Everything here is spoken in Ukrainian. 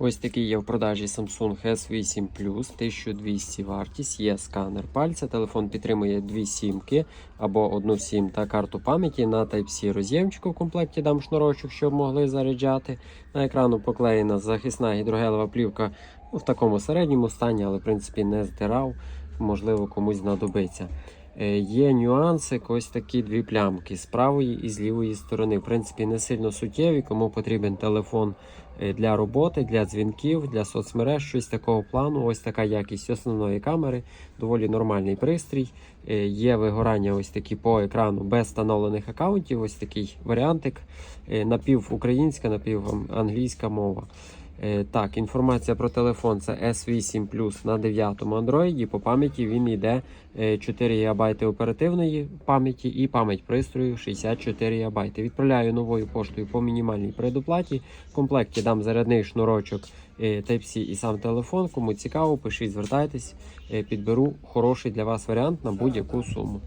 Ось такий є в продажі Samsung S8 Plus, 1200 вартість, є сканер пальця. Телефон підтримує дві сімки або одну сім та карту пам'яті на Type-C роз'ємчику. В комплекті дам шнурочок, щоб могли заряджати. На екрану поклеєна захисна гідрогелева плівка ну, в такому середньому стані, але в принципі не здирав. Можливо, комусь знадобиться. Е, Є нюанси, ось такі дві плямки з правої і з лівої сторони. В принципі, не сильно суттєві, кому потрібен телефон е, для роботи, для дзвінків, для соцмереж, щось такого плану. Ось така якість основної камери, доволі нормальний пристрій. Е, Є вигорання ось такі по екрану без встановлених аккаунтів. Ось такий варіантик. Напівукраїнська, напіванглійська мова. Е, Так, інформація про телефон це S8 Plus на 9 Android. По пам'яті він йде е, 4 ГБ оперативної пам'яті і пам'ять пристрою 64 ГБ. Відправляю новою поштою по мінімальній предоплаті. В комплекті дам зарядний шнурочок е, Type-C і сам телефон. Кому цікаво, пишіть, звертайтесь, Е, підберу хороший для вас варіант на будь-яку суму.